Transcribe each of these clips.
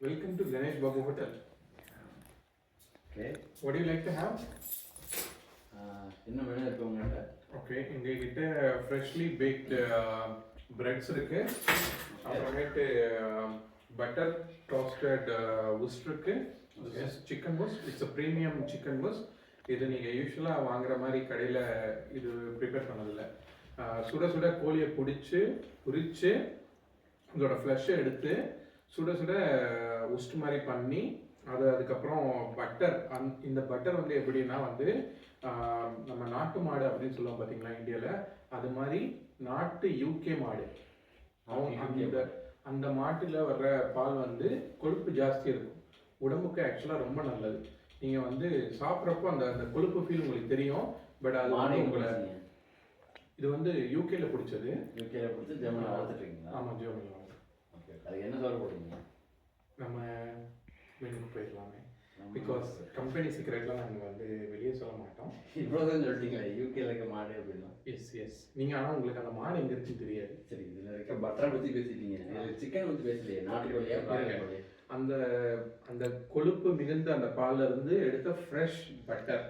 Welcome to Ganesh Babu Hotel. Okay What do you like to have? என்ன வேணும் இருக்கு உங்கள்கிட்ட ஓகே எங்ககிட்ட ஃப்ரெஷ்லி பேக்ட் பிரெட்ஸ் இருக்கு. அப்புறமேட்டு பட்டர் டாஸ்டட் உஸ்ட் இருக்கு. Chicken puffs it's a premium chicken puffs இது நீங்கள் யூஸ்வலாக வாங்குற மாதிரி கடையில் இது ப்ரிப்பேர் பண்ணதில்லை. அஹ், சுட சுட கோழியை பிடிச்சி பொரிச்சு இதோட ஃப்ளஷை எடுத்து சுட சுட உஸ்ட் மாதிரி பண்ணி அது அதுக்கப்புறம் பட்டர் அந் இந்த பட்டர் வந்து எப்படின்னா வந்து நம்ம நாட்டு மாடு அப்படின்னு சொல்லுவோம் பார்த்தீங்களா இந்தியாவில் அது மாதிரி நாட்டு யூகே மாடு. அவங்க அந்த அந்த மாட்டுல வர்ற பால் வந்து கொழுப்பு ஜாஸ்தி இருக்கும். உடம்புக்கு ஆக்சுவலாக ரொம்ப நல்லது. நீங்கள் வந்து சாப்பிட்றப்போ அந்த அந்த கொழுப்பு ஃபீல் உங்களுக்கு தெரியும். பட் அது வந்து உங்களை இது வந்து யூகேல பிடிச்சது யூகேல கொடுத்து ஜெர்மனில் வளர்த்துட்ருக்கீங்களா ஆமாம் ஜெர்மனியில் ஓகே அதுக்கு என்ன சொல்ல போடுறீங்க நம்ம மெனுக்கு போயிடலாமே. பிகாஸ் கம்பெனி சீக்ரெட்லாம் நாங்கள் வந்து வெளியே சொல்ல மாட்டோம். இவ்வளோதான் சொல்லிட்டீங்களே யூகேல இருக்க மாடு அப்படின்னா. எஸ் எஸ் நீங்கள் ஆனால் உங்களுக்கு அந்த மாடு எங்கே இருக்குன்னு தெரியாது. சரி இதில் இருக்க பட்டரை பற்றி பேசிட்டீங்க. இதில் சிக்கன் பற்றி பேசலையே நாட்டுக்கோழியா கோழியா அந்த அந்த கொழுப்பு மிகுந்த அந்த பால்ல இருந்து எடுத்த ஃப்ரெஷ் பட்டர்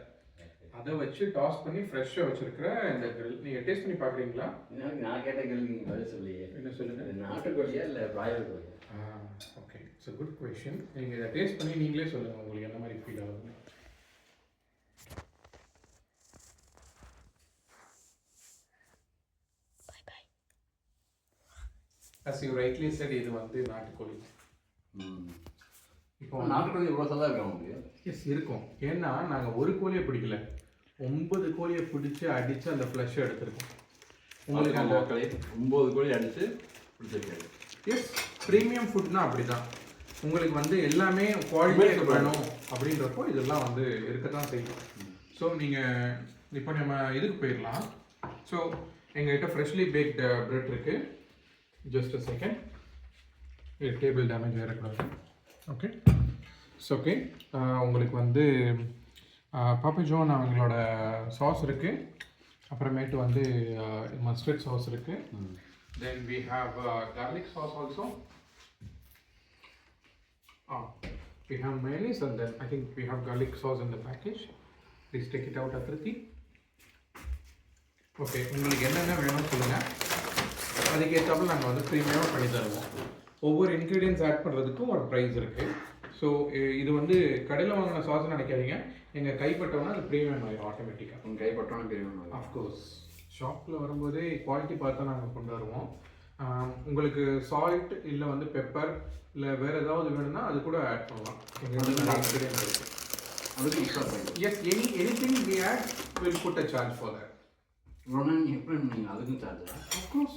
அதை வச்சு டாஸ் பண்ணி ஃப்ரெஷ்ஷாக வச்சிருக்கிற இந்த grill. நீங்கள் டேஸ்ட் பண்ணி பார்க்குறீங்களா? நான் கேட்ட கேள்வி நீங்கள் பதில் சொல்லியே என்ன சொல்லுங்க? இது நாட்டுக்கோழியா இல்லை பிராய்லர் கோழியா? ஓகே இட்ஸ் குட் கொஷின் நீங்கள் இதை டேஸ்ட் பண்ணி நீங்களே சொல்லுங்கள் உங்களுக்கு என்ன மாதிரி ஃபீல் ஆகுது As you rightly said இது வந்து நாட்டுக்கோழி. ம். இப்போ நாட்டுக்கோழி இவ்வளோ சதா இருக்கா உங்களுக்கு? எஸ் இருக்கும். ஏன்னா நாங்கள் ஒரு கோழியை பிடிக்கல. ஒன்பது கோழியை பிடிச்சி அடித்து அந்த ஃப்ளஷ் எடுத்திருக்கோம். உங்களுக்கு அந்த மக்களே ஒம்பது கோழி அடித்து பிடிச்சிருக்காரு. எஸ் ப்ரீமியம் ஃபுட்னா அப்படிதான். உங்களுக்கு வந்து எல்லாமே குவாலிட்டியாக வேணும் அப்படின்றப்போ இதெல்லாம் வந்து இருக்கத்தான் செய்யும். ஸோ நீங்கள் இப்போ நம்ம இதுக்கு போயிடலாம். ஸோ எங்ககிட்ட ஃப்ரெஷ்லி பேக்ட் பிரெட் இருக்கு. ஜஸ்ட் அ செகண்ட் இது டேபிள் டேமேஜ் வரக்கூடாது ஓகே இட்ஸ் ஓகே உங்களுக்கு வந்து பாப்பஜோன் அவங்களோட சாஸ் இருக்கு அப்புறமேட்டு வந்து மஸ்டர்ட் சாஸ் இருக்கு have uh, garlic sauce also. Ah, we have mayonnaise and then I think we have garlic sauce in the package. Please take it out, Akriti. Okay உங்களுக்கு என்னென்ன வேணும்னு சொல்லுங்கள் அதுக்கேற்றாப்புல நாங்கள் வந்து ப்ரீமியமாக பண்ணி தருவோம் ஒவ்வொரு இன்க்ரீடியன்ஸ் ஆட் பண்ணுறதுக்கும் ஒரு ப்ரைஸ் இருக்குது ஸோ இது வந்து கடையில் வாங்கின சாஸ் நினைக்காதீங்க. எங்கள் கைப்பட்டோன்னா அது ப்ரீமியம் ஆயிடும் ஆட்டோமேட்டிக்காக உங்கள் கைப்பற்றோன்னு தெரியும் அஃப்கோர்ஸ் ஷாப்பில் வரும்போதே குவாலிட்டி பார்த்து நாங்கள் கொண்டு வருவோம் உங்களுக்கு சால்ட் இல்லை வந்து பெப்பர் இல்லை வேறு ஏதாவது வேணும்னா அது கூட ஆட் பண்ணலாம். அதுக்கு yes any anything we add will put a charge for that அதுக்கும் சார்ஜா அஃப்கோர்ஸ்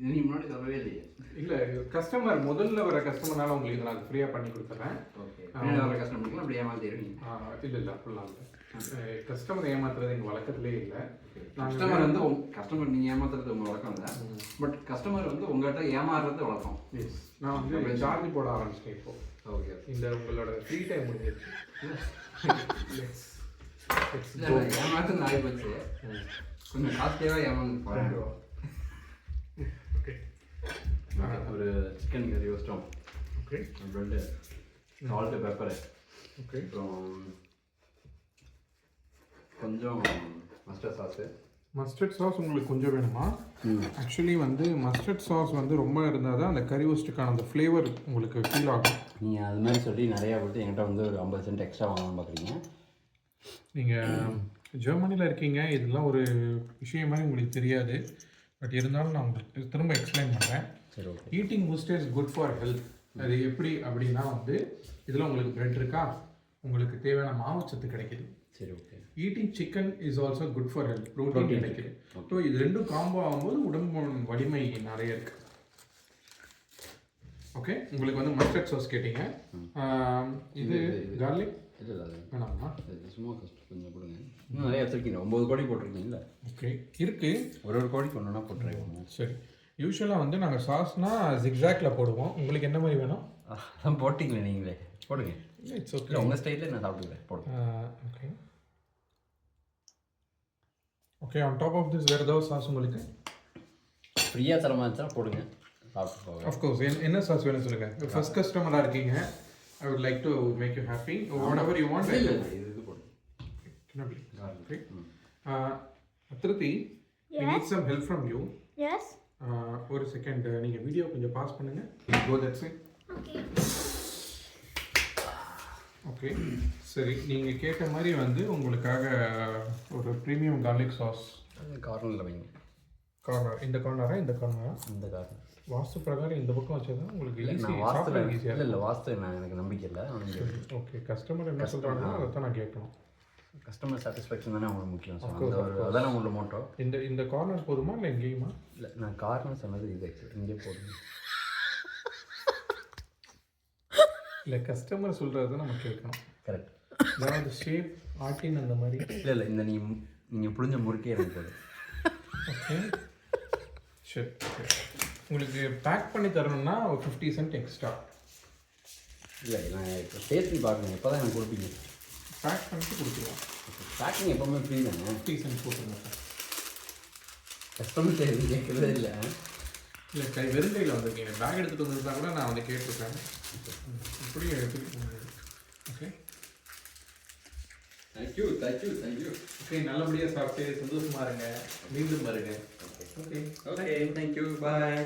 இது நீ முன்னாடி சொல்லவே இல்லையே. இல்லை கஸ்டமர் முதல்ல வர கஸ்டமர்னால உங்களுக்கு இதை நான் ஃப்ரீயாக பண்ணி கொடுத்துறேன். ஓகே வர கஸ்டமருக்கு அப்படி ஏமாத்திடுவீங்க இல்லை இல்லை அப்படிலாம் இல்லை. கஸ்டமர் ஏமாத்துறது எங்கள் வழக்கத்திலே இல்லை. கஸ்டமர் வந்து கஸ்டமர் நீங்கள் ஏமாத்துறது உங்கள் வழக்கம் இல்லை. பட் கஸ்டமர் வந்து உங்கள்கிட்ட ஏமாறுறது வழக்கம். எஸ் நான் வந்து சார்ஜ் போட ஆரம்பிச்சிட்டேன் இப்போ. ஓகே இந்த உங்களோட ஃப்ரீ டைம் முடிஞ்சிருச்சு. ஏமாத்து நாய் போச்சு கொஞ்சம் காஸ்ட்லியாக ஏமாந்து பாருங்க. ஒரு சிக்கன் கறி வச்சிட்டோம். Okay. Bread salt pepper Okay. அப்புறம் கொஞ்சம் மஸ்டர்ட் சாஸு மஸ்டர்ட் சாஸ் உங்களுக்கு கொஞ்சம் வேணுமா? ஆக்சுவலி வந்து மஸ்டர்ட் சாஸ் வந்து ரொம்ப இருந்தால் தான் அந்த கறி ரோஸ்ட்டுக்கான அந்த ஃப்ளேவர் உங்களுக்கு ஃபீல் ஆகும். நீங்கள் அது மாதிரி சொல்லி நிறையா போட்டு என்கிட்ட வந்து ஒரு ஐம்பது சென்ட் எக்ஸ்ட்ரா வாங்கணும்னு பார்க்குறீங்க நீங்கள் ஜெர்மனியில் இருக்கீங்க இதெல்லாம் ஒரு விஷயம் மாதிரி உங்களுக்கு தெரியாது. பட் இருந்தாலும் நான் உங்களுக்கு திரும்ப எக்ஸ்பிளைன் பண்ணுறேன் சரி okay eating booster is good for health அது எப்படி அப்படின்னா வந்து இதில் உங்களுக்கு பிரெட் இருக்கா? உங்களுக்கு தேவையான மாவுச்சத்து கிடைக்குது. சரி okay eating chicken is also good for health protein கிடைக்குது. ஸோ இது ரெண்டும் காம்போ ஆகும்போது உடம்பு வலிமை நிறைய இருக்கு. ஓகே உங்களுக்கு வந்து மஸ்டர்ட் சாஸ் கேட்டீங்க. இது கார்லிக் இல்லை இல்லை வேணாமா சும்மா கஷ்டம் கொஞ்சம் கொடுங்க. இன்னும் நிறையா வச்சுருக்கீங்க ஒம்பது கோடி போட்டிருக்கீங்களா ஓகே இருக்கு. ஒரு ஒரு கோடிக்கு ஒன்றுனா போட்டுருக்கீங்க சரி. யூஸ்வலாக வந்து நாங்கள் சாஸ்னா ஜிக்ஸாக்ல போடுவோம். உங்களுக்கு என்ன மாதிரி வேணும்? அதான் போட்டிங்களே நீங்களே. போடுங்க. இட்ஸ் ஓகே இல்லை உங்கள் ஸ்டைலில் நான் சாப்பிட்டுக்கிறேன். போடுங்க. Okay okay on top of this வேறு ஏதாவது சாஸ் உங்களுக்கு? ஃப்ரீயாக தர மாதிரி போடுங்க. சாப்பிட்டு போவேன் அஃப்கோர்ஸ் என்ன சாஸ் வேணும் சொல்லுங்கள் ஃபர்ஸ்ட் கஸ்டமராக இருக்கீங்க. I would like to make you happy whatever you want இல்லை இது இது. Uh, திருத்தி some help from you. Yes. Uh, ஒரு செகண்ட் நீங்கள் வீடியோ கொஞ்சம் பாஸ் பண்ணுங்க. Go that's. ஓகே சரி நீங்கள் கேட்ட மாதிரி வந்து உங்களுக்காக ஒரு ப்ரீமியம் garlic சாஸ் கார்னரில் வைங்க. கார்னர் இந்த கார்னரா இந்த கார்னரா இந்த கார்னர் வாஸ்து பிரகாரம் இந்த பக்கம் வச்சதா உங்களுக்கு ஈஸி வாஸ்து ஈஸியாக இல்லை இல்லை வாஸ்து நான் எனக்கு நம்பிக்கை இல்லை. ஓகே கஸ்டமர் என்ன சொல்கிறாங்களோ அதை தான். நான் கேட்கணும். கஸ்டமர் சாட்டிஸ்ஃபேக்ஷன் தானே அவங்களுக்கு முக்கியம். அதானே உங்களோட மோட்டோ இந்த இந்த கார்னர் போதுமா இல்லை எங்கேயுமா? இல்லை நான் கார்னர் சொன்னது இது. இங்கே போடுங்க இல்லை கஸ்டமர் சொல்கிறத நம்ம கேட்கணும். கரெக்ட் அதாவது ஷேப் ஆர்டின் அந்த மாதிரி. இல்லை இல்லை இந்த நீங்கள் நீங்கள் புழிஞ்ச முறுக்கே எனக்கு போதும். ஓகே சரி உங்களுக்கு பேக் பண்ணி தரணும்னா ஒரு ஃபிஃப்டி சென்ட் எக்ஸ்ட்ரா இல்லை நான் இப்போ டேஸ்ட் பண்ணி பார்க்கணும். எப்போ தான் எனக்கு கொடுப்பீங்க. பேக் பண்ணிட்டு கொடுத்துருவோம். பேக்கிங் எப்போவுமே ஃப்ரீ தானே? ஃபிஃப்டி சென்ட் போட்டுருங்க சார். கஸ்டமர் எதுவும் கேட்கறதே இல்லை. இல்லை கை வெறும் கையில் வந்திருக்கீங்க பேக் எடுத்துகிட்டு வந்திருந்தா கூட நான் வந்து கேட்டிருப்பேன் இப்படி எடுத்துக்கிட்டு okay thank you thank you thank you okay நல்லபடியாக சாப்பிட்டு சந்தோஷமா இருங்க. மீண்டும் வருங்க ஓகே ஓகே தேங்க்யூ பாய்